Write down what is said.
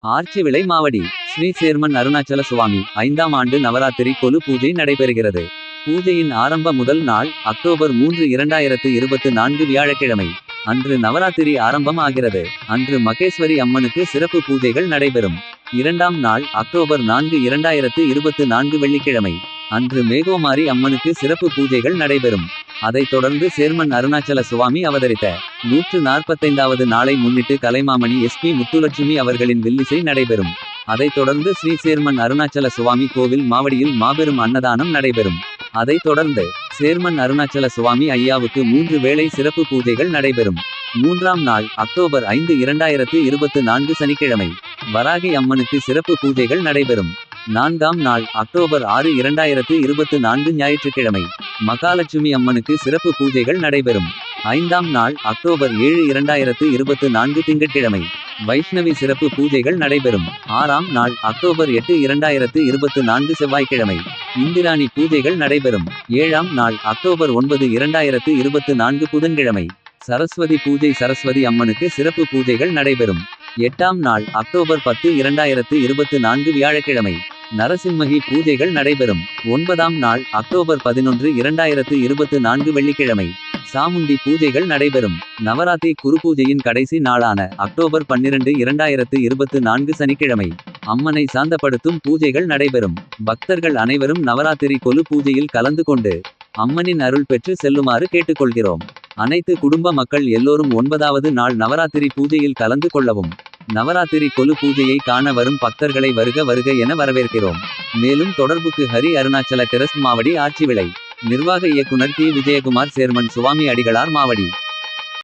Arch விளை Mavadi Shri chairman Arunachala Swami ஐந்தாம் ஆண்டு நவராத்திரி கொலு பூஜை நடைபெறுகிறது. பூஜையின் ஆரம்ப முதல் நாள் அக்டோபர் மூன்று இரண்டாயிரத்து இருபத்து நான்கு வியாழக்கிழமை. அன்று நவராத்திரி ஆரம்பம் ஆகிறது. அன்று மகேஸ்வரி அம்மனுக்கு சிறப்பு பூஜைகள் நடைபெறும். இரண்டாம் நாள் அக்டோபர் நான்கு இரண்டாயிரத்து இருபத்து நான்கு வெள்ளிக்கிழமை. அன்று மேகோமாரி அம்மனுக்கு சிறப்பு பூஜைகள் நடைபெறும். அதைத் தொடர்ந்து சேர்மன் அருணாச்சல சுவாமி அவதரித்த நூற்று நாற்பத்தைந்தாவது நாளை முன்னிட்டு கலைமாமணி எஸ்பி முத்துலட்சுமி அவர்களின் வில்லிசை நடைபெறும். அதைத் தொடர்ந்து ஸ்ரீ சேர்மன் அருணாச்சல சுவாமி கோவில் மாவடியில் மாபெரும் அன்னதானம் நடைபெறும். அதைத் தொடர்ந்து சேர்மன் அருணாச்சல சுவாமி ஐயாவுக்கு மூன்று வேளை சிறப்பு பூஜைகள் நடைபெறும். மூன்றாம் நாள் அக்டோபர் ஐந்து இரண்டாயிரத்து இருபத்து நான்கு சனிக்கிழமை வராகி அம்மனுக்கு சிறப்பு பூஜைகள் நடைபெறும். நான்காம் நாள் அக்டோபர் ஆறு இரண்டாயிரத்து இருபத்து நான்கு ஞாயிற்றுக்கிழமை மகாலட்சுமி அம்மனுக்கு சிறப்பு பூஜைகள் நடைபெறும். ஐந்தாம் நாள் அக்டோபர் ஏழு இரண்டாயிரத்து இருபத்து நான்கு திங்கட்கிழமை. வைஷ்ணவி சிறப்பு பூஜைகள் நடைபெறும். ஆறாம் நாள் அக்டோபர் எட்டு இரண்டாயிரத்து இருபத்து நான்கு செவ்வாய்க்கிழமை. இந்திராணி பூஜைகள் நடைபெறும். ஏழாம் நாள் அக்டோபர் ஒன்பது இரண்டாயிரத்து இருபத்து நான்கு புதன்கிழமை. சரஸ்வதி பூஜை சரஸ்வதி அம்மனுக்கு சிறப்பு பூஜைகள் நடைபெறும். எட்டாம் நாள் அக்டோபர் பத்து இரண்டாயிரத்து இருபத்து நான்கு வியாழக்கிழமை. நரசிம்மகி பூஜைகள் நடைபெறும். ஒன்பதாம் நாள் அக்டோபர் பதினொன்று இரண்டாயிரத்து இருபத்து நான்கு வெள்ளிக்கிழமை. சாமுண்டி பூஜைகள் நடைபெறும். நவராத்திரி குரு பூஜையின் கடைசி நாளான அக்டோபர் பன்னிரண்டு இரண்டாயிரத்து இருபத்து நான்கு சனிக்கிழமை அம்மனை சாந்தப்படுத்தும் பூஜைகள் நடைபெறும். பக்தர்கள் அனைவரும் நவராத்திரி கொலு பூஜையில் கலந்து கொண்டு அம்மனின் அருள் பெற்று செல்லுமாறு கேட்டுக்கொள்கிறோம். அனைத்து குடும்ப மக்கள் எல்லோரும் ஒன்பதாவது நாள் நவராத்திரி பூஜையில் கலந்து கொள்ளவும் நவராத்திரி கொலு பூஜையை காண வரும் பக்தர்களை வருக வருக என வரவேற்கிறோம். மேலும் தொடர்புக்கு ஹரி அருணாச்சல டெரஸ் மாவடி ஆட்சி விளை நிர்வாக இயக்குனர் டி விஜயகுமார் சேர்மன் சுவாமி அடிகளார் மாவடி